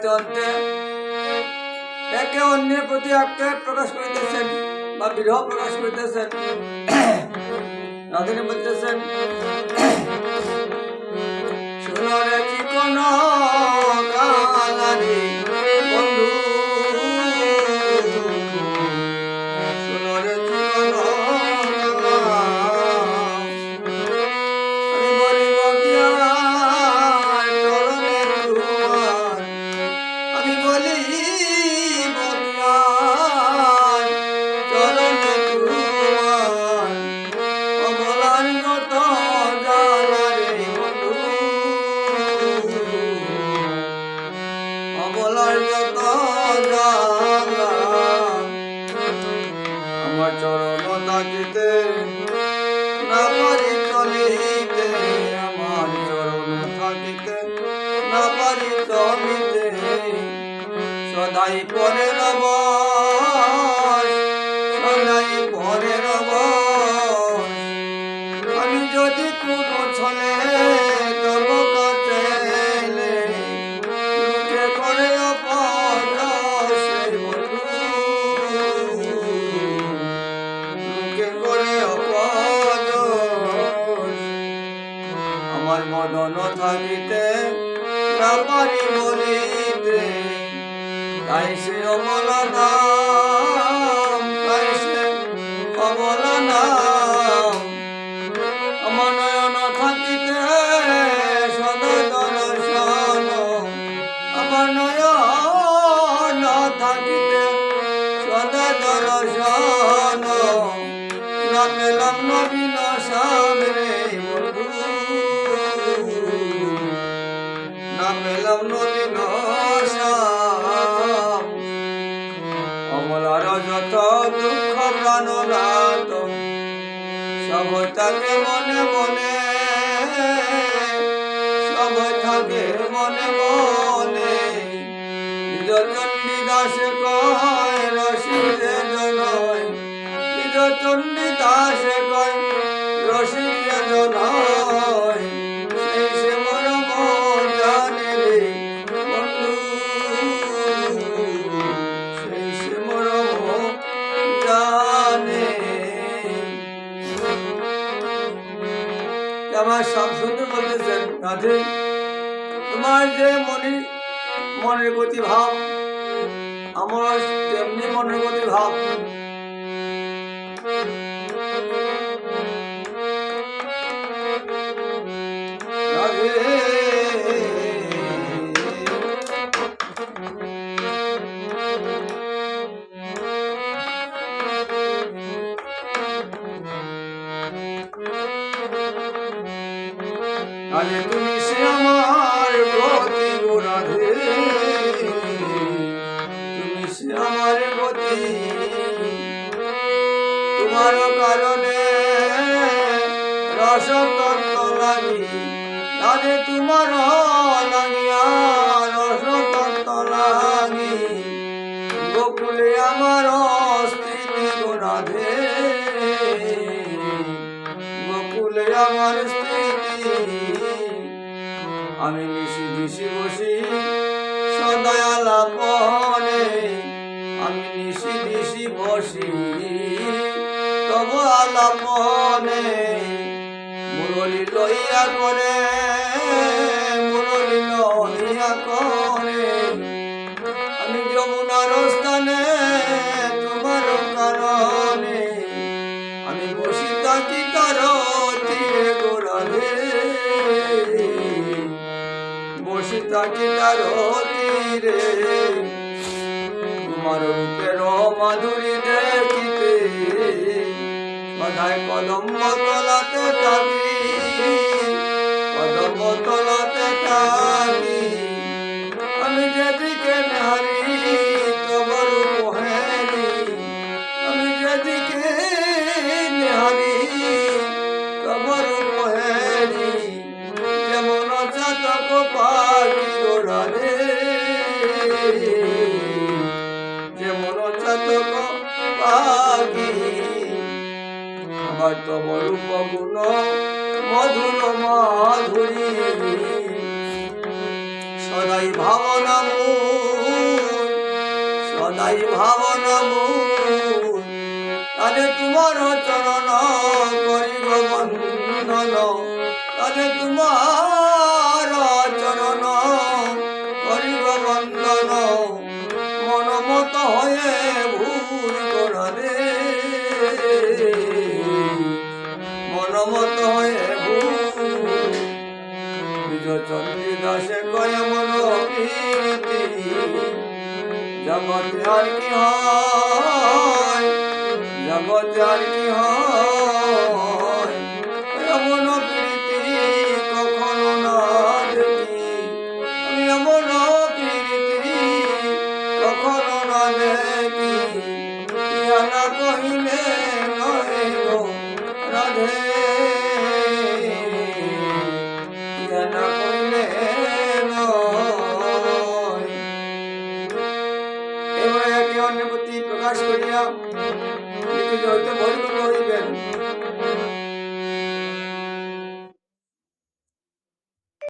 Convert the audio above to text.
অন্তে অন্তে একে অন্যের প্রতি আক্ষেপ প্রকাশ করিতেছেন বা বিরহ প্রকাশ করিতেছেন। রাধুনী বলতেছেন চিকন আমার চরণ থাকিতে না পারি চলিতে, আমার চরণ থাকিতে না পারি চলিতে, সদাই পরে রব সদাই পরে রব আমার মদন থাকিতে না পারি মরিতে। তাই সে অমলা তাই সে অমলা যত দুঃখ প্রাণ সব থাকে মনে মনে, সব থাকে মনে মনে। চন্ডী দাসে কয় রসিদে জনয় চন্ডী আমার সব সুন্দর বলতেছেন রাধে তোমার যে মনে, মনের গতি ভাব, আমার তেমনি মনের গতি ভাব আরে তুমি সে আমার গতি গো রাধে তুমি সে আমার গতি। তোমার কারণে রসতত্ত্ব লাগি রাধে তোমার লাগিয়া রসতত্ত্ব লাগি গোকুলে আমার স্থিতি গো রাধে গোকুলে আমার আমি নিশি দিশি বসি, সদায় আমি নিশি দিশি বসি, তব আলাপনে মুরলি লইয়া করে, মুরলি লইয়া করে। আমি যমুনার স্থানে বসি কিনার হতি রে? তোমার রূপের মাধুরী দেখিতে। সদায় কলম্ব তলাতে থাকি তোমার তব রূপ গুণ মধুর মাধুরী। সদাই ভাবনা সদাই ভাবনা তাহলে তোমার চরণ করিব বন্ধন তাহলে তোমার মত হয়ে চন্ডী দাসে কয়ে মন জগতে আর কি হয়? জগতে আর কি ভগবানের প্রতি প্রকাশ করিয়া হইতে বর্ণ